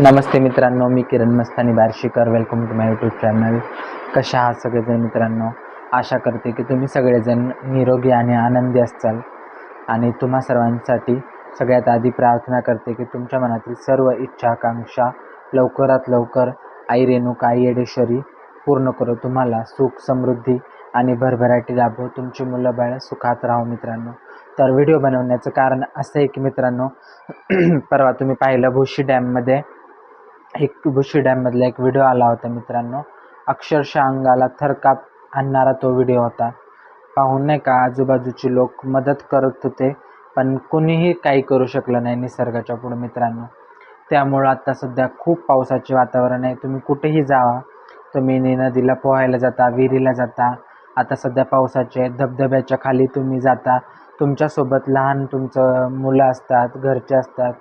नमस्ते मित्रांनो मी Kiran Mastani Barshikar. Welcome to my YouTube channel कशा आहात सगळेजण मित्रांनो? आशा करते की तुम्ही सगळेजण निरोगी आणि आनंदी असाल आणि तुम्हा सर्वांसाठी सगळ्यात आधी प्रार्थना करते की तुमच्या मनातील सर्व इच्छा आकांक्षा लवकरात लवकर आई रेणुका आई येडेश्वरी पूर्ण करो. तुम्हाला सुख समृद्धी आणि भरभराटी लाभो. तुमची मुलं बाळ सुखात राहो मित्रांनो. तर व्हिडिओ बनवण्याचं कारण असं आहे की मित्रांनो परवा तुम्ही पाहिलं भुशी डॅममध्ये एक भुशी डॅममधला एक व्हिडिओ आला होता मित्रांनो. अक्षरशः अंगाला थरकाप आणणारा तो व्हिडिओ होता. पाहून नाही का आजूबाजूचे लोक मदत करत होते पण कोणीही काही करू शकलं नाही निसर्गाच्या पुढे मित्रांनो. त्यामुळं आत्ता सध्या खूप पावसाचे वातावरण आहे. तुम्ही कुठेही जावा. तुम्ही नि- नदीला पोहायला जाता विहिरीला जाता. आता सध्या पावसाचे धबधब्याच्या खाली तुम्ही जाता. तुमच्यासोबत लहान तुमचं मुलं असतात घरचे असतात.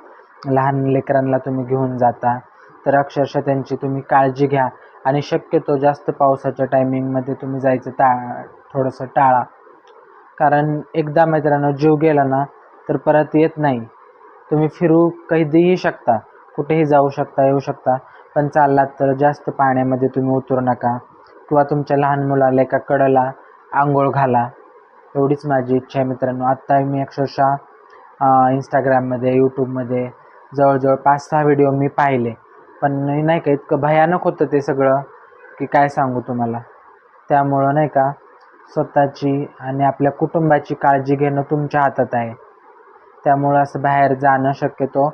लहान लेकरांना तुम्ही घेऊन जाता. तर अक्षरशः त्यांची तुम्ही काळजी घ्या. आणि शक्यतो जास्त पावसाच्या टायमिंगमध्ये तुम्ही जायचं टा थोडंसं टाळा. कारण एकदा मित्रांनो जीव गेला ना तर परत येत नाही. तुम्ही फिरू कधीही शकता. कुठेही जाऊ शकता येऊ शकता. पण चाललात तर जास्त पाण्यामध्ये तुम्ही उतरू नका. किंवा तुमच्या लहान मुलाला एका कडला आंघोळ घाला. एवढीच माझी इच्छा आहे मित्रांनो. आत्ता मी अक्षरशः इंस्टाग्राममध्ये यूट्यूबमध्ये जवळजवळ पाच सहा व्हिडिओ मी पाहिले. पण नाही का इतकं भयानक होतं ते सगळं की काय सांगू तुम्हाला. त्यामुळं नाही का स्वतःची आणि आपल्या कुटुंबाची काळजी घेणं तुमच्या हातात आहे. त्यामुळं असं बाहेर जाणं शक्यतो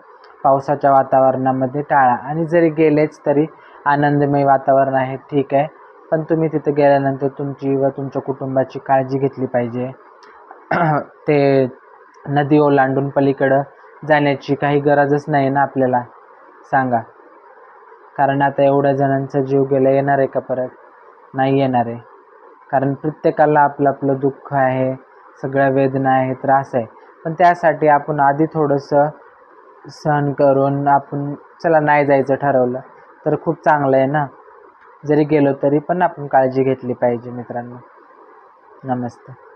पावसाच्या वातावरणामध्ये टाळा. आणि जरी गेलेच तरी आनंदमय वातावरण आहे ठीक आहे. पण तुम्ही तिथं गेल्यानंतर तुमची व तुमच्या कुटुंबाची काळजी घेतली पाहिजे. ते नदी ओलांडून पलीकडं जाण्याची काही गरजच नाही ना आपल्याला. सांगा. कारण आता एवढ्या जणांचा जीव गेला येणार आहे का परत? नाही येणार आहे. कारण प्रत्येकाला आपलं आपलं दुःख आहे सगळ्या वेदना आहे त्रास आहे. पण त्यासाठी आपण आधी थोडंसं सहन करून आपण चला नाही जायचं ठरवलं तर खूप चांगलं आहे ना? जरी गेलो तरी पण आपण काळजी घेतली पाहिजे मित्रांनो. नमस्ते.